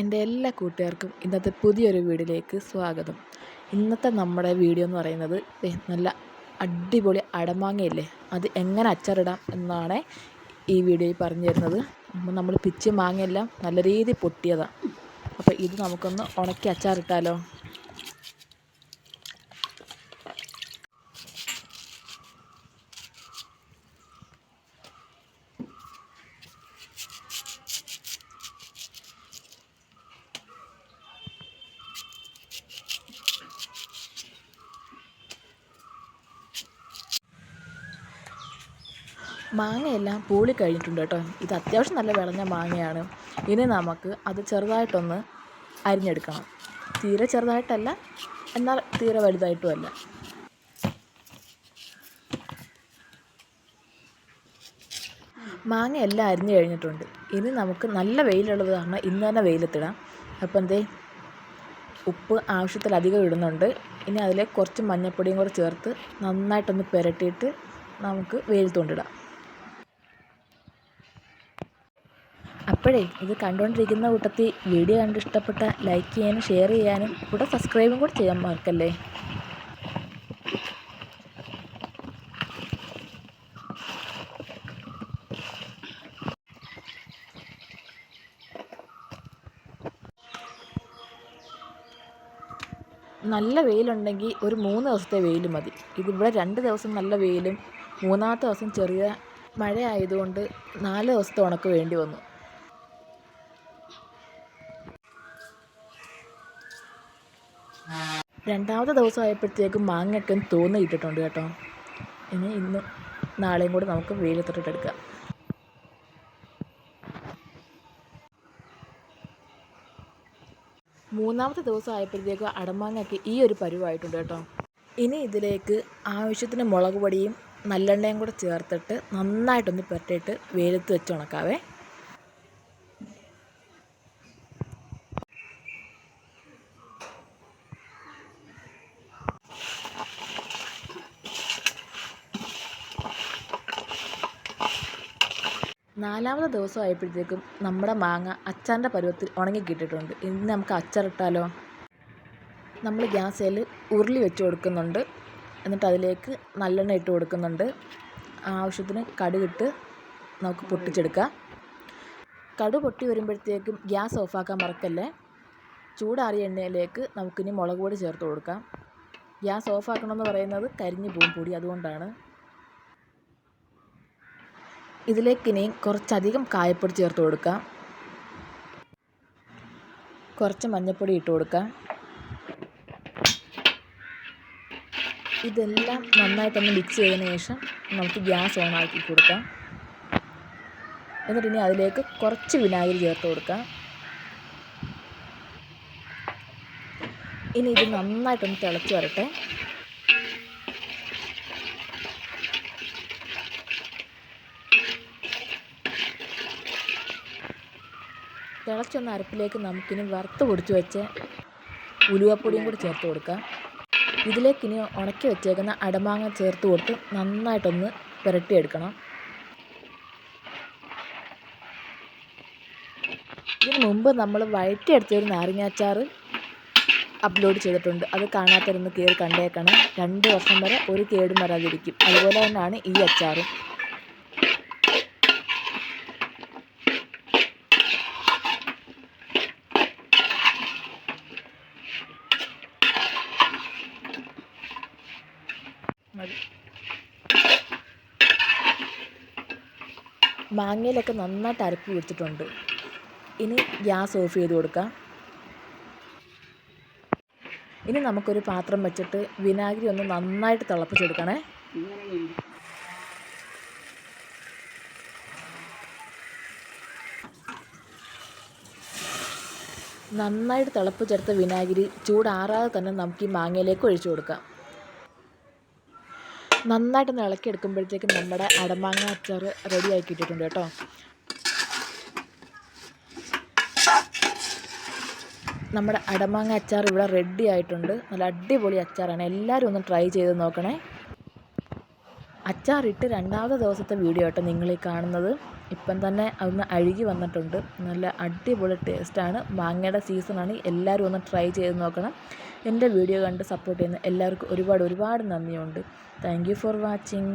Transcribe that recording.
എന്റെ എല്ലാ കൂട്ടുകാർക്കും ഇന്നത്തെ പുതിയൊരു വീഡിയോയിലേക്ക് സ്വാഗതം. ഇന്നത്തെ നമ്മുടെ വീഡിയോ എന്ന് പറയുന്നത് നല്ല അടിപൊളി അടമാങ്ങയില്ലേ? അത് എങ്ങനെ അച്ചാറിടാം എന്നാണ് ഈ വീഡിയോയിൽ പറഞ്ഞു തരുന്നത്. അപ്പോൾ നമ്മൾ പിച്ച് മാങ്ങയെല്ലാം നല്ല രീതിയിൽ പൊട്ടിയതാണ് അപ്പോൾ ഇത് നമുക്കൊന്ന് ഉണക്കി അച്ചാറിട്ടാലോ? മാങ്ങയെല്ലാം പൂളി കഴിഞ്ഞിട്ടുണ്ട് കേട്ടോ. ഇത് അത്യാവശ്യം നല്ല വിളഞ്ഞ മാങ്ങയാണ്. ഇനി നമുക്ക് അത് ചെറുതായിട്ടൊന്ന് അരിഞ്ഞെടുക്കണം. തീരെ ചെറുതായിട്ടല്ല എന്നാൽ തീരെ വലുതായിട്ടുമല്ല. മാങ്ങ എല്ലാം അരിഞ്ഞു കഴിഞ്ഞിട്ടുണ്ട്. ഇനി നമുക്ക് നല്ല വെയിലുള്ളത് കാരണം ഇന്ന് തന്നെ വെയിലത്തിടാം. അപ്പം എന്തേ ഉപ്പ് ആവശ്യത്തിലധികം ഇടുന്നുണ്ട്. ഇനി അതിൽ കുറച്ച് മഞ്ഞൾപ്പൊടിയും കൂടെ ചേർത്ത് നന്നായിട്ടൊന്ന് പുരട്ടിയിട്ട് നമുക്ക് വെയിലത്ത് കൊണ്ടിടാം അപ്പോഴേ ഇത് കണ്ടുകൊണ്ടിരിക്കുന്ന കൂട്ടത്തിൽ വീഡിയോ കണ്ട് ഇഷ്ടപ്പെട്ട ലൈക്ക് ചെയ്യാനും ഷെയർ ചെയ്യാനും കൂടെ സബ്സ്ക്രൈബും കൂടെ ചെയ്യാൻ മറക്കല്ലേ? നല്ല വെയിലുണ്ടെങ്കിൽ ഒരു മൂന്ന് ദിവസത്തെ വെയിൽ മതി. ഇതിവിടെ രണ്ട് ദിവസം നല്ല വെയിലും മൂന്നാമത്തെ ദിവസം ചെറിയ മഴ ആയതുകൊണ്ട് നാല് ദിവസത്തെ ഉണക്ക് വേണ്ടി വന്നു. രണ്ടാമത്തെ ദിവസം ആയപ്പോഴത്തേക്കും മാങ്ങയൊക്കെ തോന്നി ഇട്ടിട്ടുണ്ട് കേട്ടോ. ഇനി ഇന്ന് നാളെയും കൂടി നമുക്ക് വെയിലത്തിട്ടെടുക്കാം മൂന്നാമത്തെ ദിവസം ആയപ്പോഴത്തേക്കും അടമാങ്ങയൊക്കെ ഈ ഒരു പരുവായിട്ടുണ്ട് കേട്ടോ. ഇനി ഇതിലേക്ക് ആവശ്യത്തിന് മുളക് പൊടിയും നല്ലെണ്ണയും കൂടെ ചേർത്തിട്ട് നന്നായിട്ടൊന്ന് പുരട്ടിയിട്ട് വെയിലത്ത് വെച്ച് ഉണക്കാവേ. നാലാമത്തെ ദിവസം ആയപ്പോഴത്തേക്കും നമ്മുടെ മാങ്ങ അച്ചാറിന്റെ പരുവത്തിൽ ഉണങ്ങി കിട്ടിയിട്ടുണ്ട്. ഇനി നമുക്ക് അച്ചാറിട്ടാലോ നമ്മൾ ഗ്യാസിൽ ഉരുളി വെച്ച് കൊടുക്കുന്നുണ്ട്. എന്നിട്ട് അതിലേക്ക് നല്ലെണ്ണ ഇട്ട് കൊടുക്കുന്നുണ്ട്. ആവശ്യത്തിന് കടുകിട്ട് നമുക്ക് പൊട്ടിച്ചെടുക്കാം. കടു പൊട്ടി വരുമ്പോഴത്തേക്കും ഗ്യാസ് ഓഫാക്കാൻ മറക്കല്ലേ? ചൂടാറിയ എണ്ണയിലേക്ക് നമുക്കിനി മുളക് പൊടി ചേർത്ത് കൊടുക്കാം. ഗ്യാസ് ഓഫാക്കണമെന്ന് പറയുന്നത് കരിഞ്ഞു പോകും പൊടി അതുകൊണ്ടാണ്. ഇതിലേക്ക് ഇനി കുറച്ചധികം കായപ്പൊടി ചേർത്ത് കൊടുക്കാം. കുറച്ച് മഞ്ഞൾപ്പൊടി ഇട്ട് കൊടുക്കാം. ഇതെല്ലാം നന്നായിട്ടൊന്ന് മിക്സ് ചെയ്തതിന് ശേഷം നമുക്ക് ഗ്യാസ് ഓൺ ആക്കി കൊടുക്കാം. എന്നിട്ട് ഇനി അതിലേക്ക് കുറച്ച് വിനാഗിരി ചേർത്ത് കൊടുക്കാം. ഇനി ഇത് നന്നായിട്ടൊന്ന് തിളച്ച് വരട്ടെ. തിളച്ചൊന്ന് അരപ്പിലേക്ക് നമുക്കിനി വറുത്ത് പൊടിച്ച് വെച്ച ഉലുവപ്പൊടിയും കൂടി ചേർത്ത് കൊടുക്കാം. ഇതിലേക്കിനി ഉണക്കി വെച്ചേക്കുന്ന അടമാങ്ങ ചേർത്ത് കൊടുത്ത് നന്നായിട്ടൊന്ന് പുരട്ടിയെടുക്കണം. ഇതിന് മുമ്പ് നമ്മൾ വഴറ്റിയെടുത്തൊരു നാരങ്ങാച്ചാർ അപ്ലോഡ് ചെയ്തിട്ടുണ്ട്. അത് കാണാത്തവരൊന്ന് കയറി കണ്ടേക്കണം. രണ്ട് വർഷം വരെ ഒരു കേടും വരാതിരിക്കും. അതുപോലെ തന്നെയാണ് ഈ അച്ചാറും. മതി മാങ്ങയിലൊക്കെ നന്നായിട്ട് അരപ്പ് പിടിച്ചിട്ടുണ്ട് ഇനി ഗ്യാസ് ഓഫ് ചെയ്ത് കൊടുക്കാം. ഇനി നമുക്കൊരു പാത്രം വെച്ചിട്ട് വിനാഗിരി ഒന്ന് നന്നായിട്ട് തിളപ്പിച്ചെടുക്കണേ. നന്നായിട്ട് തിളപ്പിച്ചെടുത്ത വിനാഗിരി ചൂടാറാതെ തന്നെ നമുക്ക് ഈ മാങ്ങയിലേക്ക് ഒഴിച്ചു കൊടുക്കാം. നന്നായിട്ടൊന്ന് ഇളക്കി എടുക്കുമ്പോഴത്തേക്കും നമ്മുടെ അടമാങ്ങ അച്ചാർ റെഡി ആക്കി ഇട്ടിട്ടുണ്ട് കേട്ടോ. നമ്മുടെ അടമാങ്ങ അച്ചാർ ഇവിടെ റെഡി ആയിട്ടുണ്ട്. നല്ല അടിപൊളി അച്ചാറാണ്. എല്ലാവരും ഒന്ന് ട്രൈ ചെയ്ത് നോക്കണേ. അച്ചാറിട്ട് രണ്ടാമത്തെ ദിവസത്തെ വീഡിയോ ആട്ടോ നിങ്ങളീ കാണുന്നത്. ഇപ്പം തന്നെ അതൊന്ന് അഴുകി വന്നിട്ടുണ്ട്. നല്ല അടിപൊളി ടേസ്റ്റാണ്. മാങ്ങയുടെ സീസണാണ്. എല്ലാവരും ഒന്ന് ട്രൈ ചെയ്ത് നോക്കണം. എന്റെ വീഡിയോ കണ്ട് സപ്പോർട്ട് ചെയ്യുന്ന എല്ലാവർക്കും ഒരുപാട് ഒരുപാട് നന്ദിയുണ്ട്. Thank for watching.